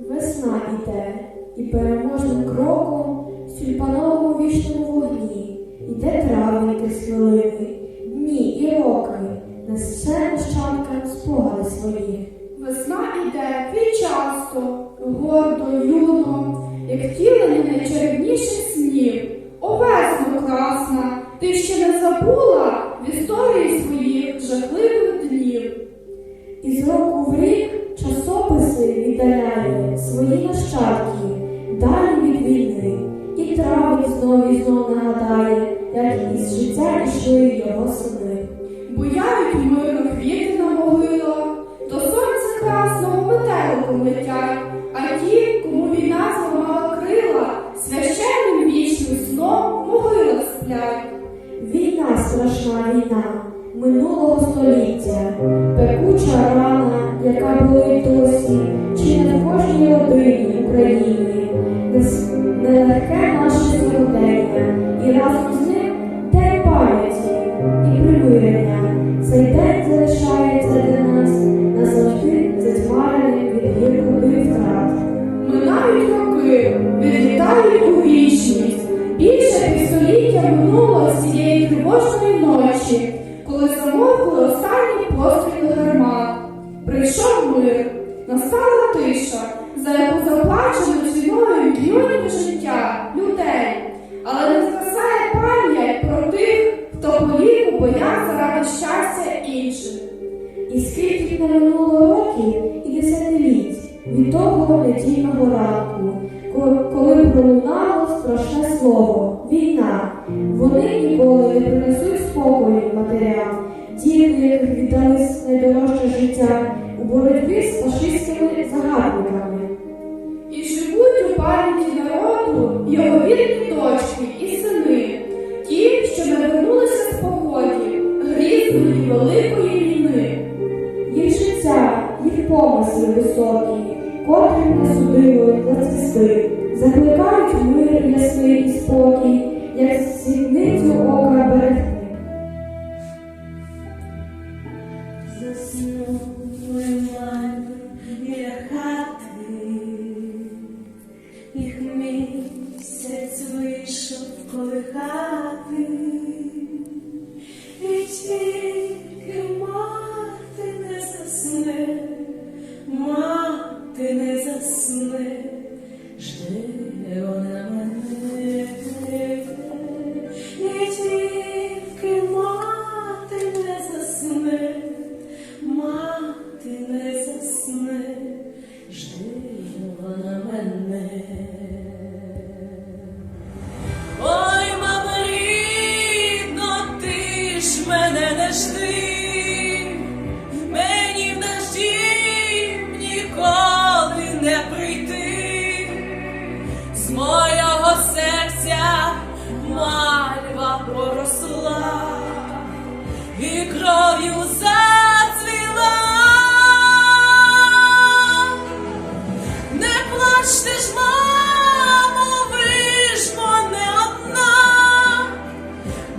Весна іде, і переможним кроком в тюльпановому вічному вогні іде травень хвилини, дні і роки, несе нащадкам спогади свої. Весна іде квітчасто, гордо, юно, як втілення найчарівніших снів. О, весно красна, ти ще не забула в історії своїх жахливих свої нащадки, далі від війни, і травень знов і знов нагадає, як із життя пішли його сини. Буяють мирно квіти на могилах, до сонця красного метеликом війна минулого століття, пекуча рана, яка болить досі, чи не в кожній родині України, коли замовкли останні постріли гармат. Прийшов мир, настала тиша, за яку заплачено ціною мільйонів життя, людей. Але не згасає пам'ять про тих, хто поліг у боях заради щастя інших. І скільки не минуло років і десятиліть від того недільного ранку, коли пролунало страшне слово. Вони ніколи не принесуть спокою матерям, діти, яких віддали найдорожче життя у боротьбі з фашистськими загарбниками. І живуть у пам'яті народу його вірні дочки і сини, ті, що не вернулися з походів, грізної великої війни. Їх життя, їх помисли високі, котрим не судило зацвісти, закликають в мир ясний і спокій, кров'ю зацвіла, не плачте ж, мамо, ви ж не одна,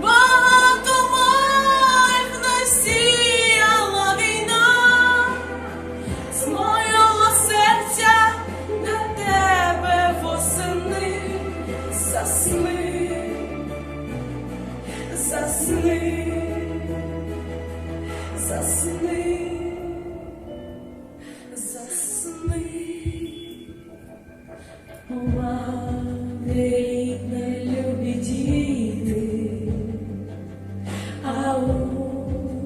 багато мальв насіяла війна, з мого серця на тебе восени засни, засни. засни, засни, мати рідна, любі а у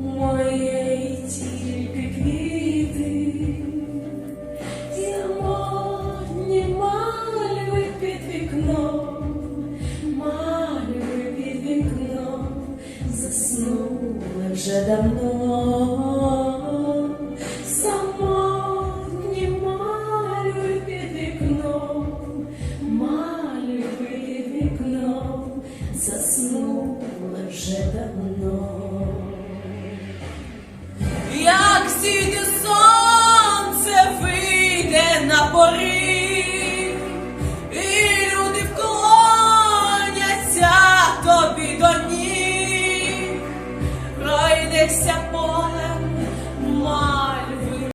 моєї тільки квіти, Тімотні мальви під вікном, мальви під вікном заснули вже давно. як сіде сонце вийде на пори.